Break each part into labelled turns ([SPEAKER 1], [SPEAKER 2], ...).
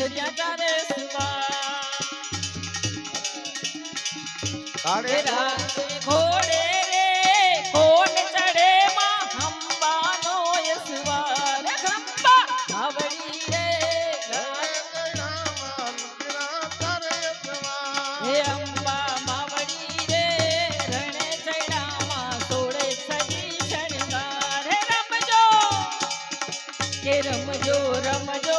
[SPEAKER 1] ઈશ્વર્યા તારે સુવા
[SPEAKER 2] તારે
[SPEAKER 1] રાતે ઘોડે રે કોણ ચડે માં હંબાનો યસવાર ખંબા આવડી રે હે અંબા માવડી રે રણે ચડામાં સોળે સજી શણગાર. રમજો કે રમજો રમજો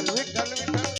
[SPEAKER 2] கல்வி கல்வி